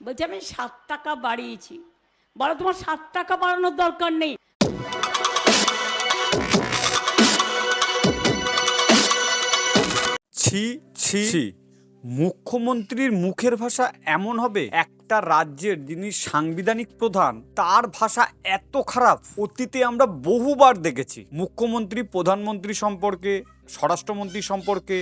বলছে, আমি সাত টাকা বাড়িয়েছি। বলো, তোমার সাত টাকা বাড়ানোর দরকার নেই। ছি ছি। ছি মুখ্যমন্ত্রীর মুখের ভাষা এমন হবে, একটা রাজ্যের যিনি সাংবিধানিক প্রধান, তার ভাষা এত খারাপ, অতীতে আমরা বহুবার দেখেছি। মুখ্যমন্ত্রী, প্রধানমন্ত্রী সম্পর্কে, স্বরাষ্ট্রমন্ত্রী সম্পর্কে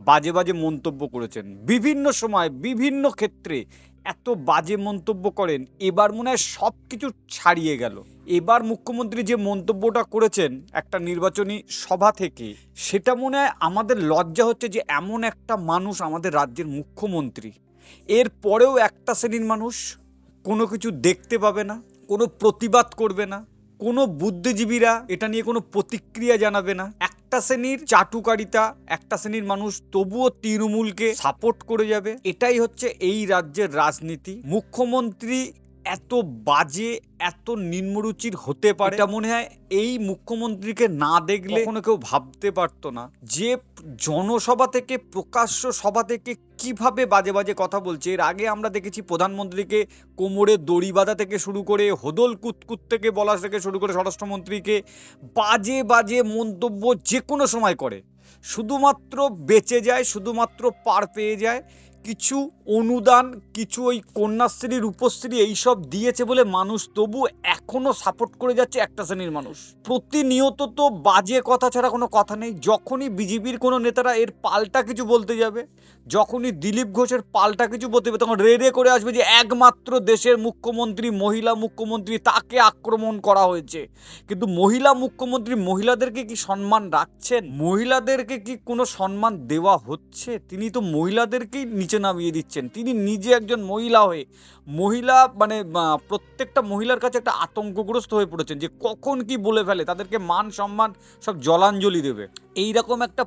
বাজে বাজে মন্তব্য করেছেন। বিভিন্ন সময় বিভিন্ন ক্ষেত্রে এত বাজে মন্তব্য করেন, এবার মনে হয় সব কিছু ছাড়িয়ে গেল। এবার মুখ্যমন্ত্রী যে মন্তব্যটা করেছেন একটা নির্বাচনী সভা থেকে, সেটা মনে হয় আমাদের লজ্জা হচ্ছে যে এমন একটা মানুষ আমাদের রাজ্যের মুখ্যমন্ত্রী। এর পরেও একটা শ্রেণির মানুষ কোনো কিছু দেখতে পাবে না, কোনো প্রতিবাদ করবে না, কোনো বুদ্ধিজীবীরা এটা নিয়ে কোনো প্রতিক্রিয়া জানাবে না। একটা শ্রেণির চাটুকারিতা একটা শ্রেণির মানুষ তবুও তৃণমূলকে সাপোর্ট করে যাবে। এটাই হচ্ছে এই রাজ্যের রাজনীতি। মুখ্যমন্ত্রী এত বাজে এত নিম্নরুচির হতে পারে। এটা মনে হয় এই মুখ্যমন্ত্রীকে না দেখলে কোনো কেউ ভাবতে পারতো না। যে জনসভা থেকে প্রকাশ্য সভা থেকে কীভাবে বাজে বাজে কথা বলছে? এর আগে আমরা দেখেছি প্রধানমন্ত্রীকে কোমরে দড়ি বাঁধা থেকে শুরু করে হোদল কুতকুত থেকে বলা থেকে শুরু করে স্বরাষ্ট্রমন্ত্রীকে বাজে বাজে মন্তব্য যে কোনো সময় করে। শুধুমাত্র বেঁচে যায়, শুধুমাত্র পার পেয়ে যায়। কিছু অনুদান, কিছু ওই কন্যাশ্রী, রূপশ্রী এইসব দিয়েছে বলে মানুষ তবু এখনও সাপোর্ট করে যাচ্ছে একটা শ্রেণির মানুষ। প্রতিনিয়ত তো বাজে কথা ছাড়া কোনো কথা নেই। যখনই বিজেপির কোনো নেতারা এর পাল্টা কিছু বলতে যাবে, যখনই দিলীপ ঘোষের পাল্টা কিছু বলতে হবে তখন রে রে করে আসবে যে একমাত্র দেশের মুখ্যমন্ত্রী, মহিলা মুখ্যমন্ত্রী তাকে আক্রমণ করা হয়েছে। কিন্তু মহিলা মুখ্যমন্ত্রী মহিলাদেরকে কি সম্মান রাখছেন? মহিলাদেরকে কি কোনো সম্মান দেওয়া হচ্ছে? তিনি তো মহিলাদেরকেই নিচে নামিয়ে দিচ্ছেন। তিনি নিজে একজন মহিলা হয়ে, মহিলা মানে প্রত্যেকটা মহিলার কাছে একটা আতঙ্কগ্রস্ত হয়ে পড়েছেন যে কখন কি বলে ফেলে, তাদেরকে মান সম্মান সব জলাঞ্জলি দেবে। এই রকম একটা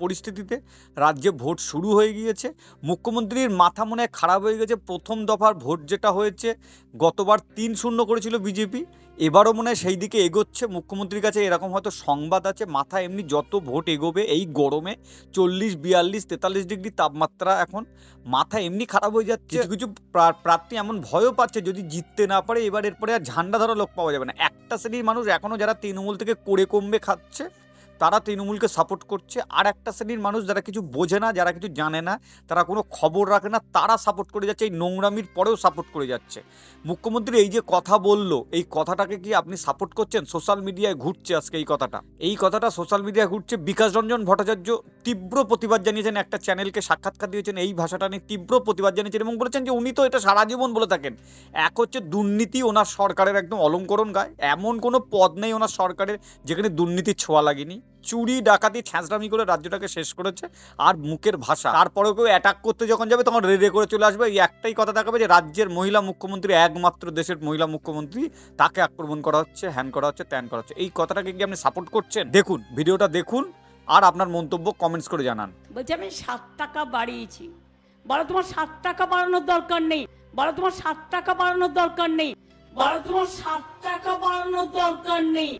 পরিস্থিতিতে রাজ্যে ভোট শুরু হয়ে গিয়েছে। মুখ্যমন্ত্রীর মাথা মনে খারাপ হয়ে গেছে। প্রথম দফার ভোট যেটা হয়েছে, গতবার তিন শূন্য করেছিল বিজেপি। এবারও মনে হয় সেই দিকে এগোচ্ছে। মুখ্যমন্ত্রীর কাছে এরকম হয়তো সংবাদ আছে। মাথা এমনি যত ভোট এগোবে এই গরমে। চল্লিশ, বিয়াল্লিশ, তেতাল্লিশ ডিগ্রি তাপমাত্রা এখন। মাথা এমনি খারাপ হয়ে যাচ্ছে। কিছু কিছু প্রার্থী এমন ভয়ও পাচ্ছে যদি জিততে না পারে, এবার এরপরে আর ঝান্ডা ধরা লোক পাওয়া যাবে না। একটা শ্রেণির মানুষ এখনও যারা তৃণমূল থেকে করে কমবে খাচ্ছে তারা তৃণমূলকে সাপোর্ট করছে। আর একটা শ্রেণির মানুষ যারা কিছু বোঝে না, যারা কিছু জানে না, তারা কোনো খবর রাখে না, তারা সাপোর্ট করে যাচ্ছে, এই নোংরামির পরেও সাপোর্ট করে যাচ্ছে। মুখ্যমন্ত্রী এই যে কথা বলল, এই কথাটাকে কি আপনি সাপোর্ট করছেন? সোশ্যাল মিডিয়ায় ঘুরছে আজকে এই কথাটা। এই কথাটা সোশ্যাল মিডিয়ায় ঘুরছে। বিকাশ রঞ্জন ভট্টাচার্য তীব্র প্রতিবাদ জানিয়েছেন, একটা চ্যানেলকে সাক্ষাৎকার দিয়েছেন, এই ভাষাটা নিয়ে তীব্র প্রতিবাদ জানিয়েছেন এবং বলেছেন যে উনি তো এটা সারা জীবন বলে থাকেন। এক হচ্ছে দুর্নীতি ওনার সরকারের একদম অলঙ্করণ গায়, এমন কোনো পদ নেই ওনার সরকারের যেখানে দুর্নীতির ছোঁয়া লাগেনি। চুরি, ডাকাতি ছ্যাঁচড়ামি করে রাজ্যটাকে শেষ করেছে আর মুখের ভাষা। তারপরেও কেউ অ্যাটাক করতে যখন যাবে, তখন রেডে করে চলে আসবে। এই একটাই কথা দেখাবে যে রাজ্যের মহিলা মুখ্যমন্ত্রী, একমাত্র দেশের মহিলা মুখ্যমন্ত্রী, তাকে আক্রমণ করা হচ্ছে, হ্যান করা হচ্ছে, ত্যান করা হচ্ছে। এই কথাটাকে কি আপনি সাপোর্ট করছেন? দেখুন, ভিডিওটা দেখুন আর আপনার মন্তব্য কমেন্টস করে জানান। বলছে, আমি সাত টাকা বাড়িয়েছি। বলো তোমার সাত টাকা বাড়ানোর দরকার নেই। বলো তোমার সাত টাকা বাড়ানোর দরকার নেই। বলো তোমার সাত টাকা বাড়ানোর দরকার নেই।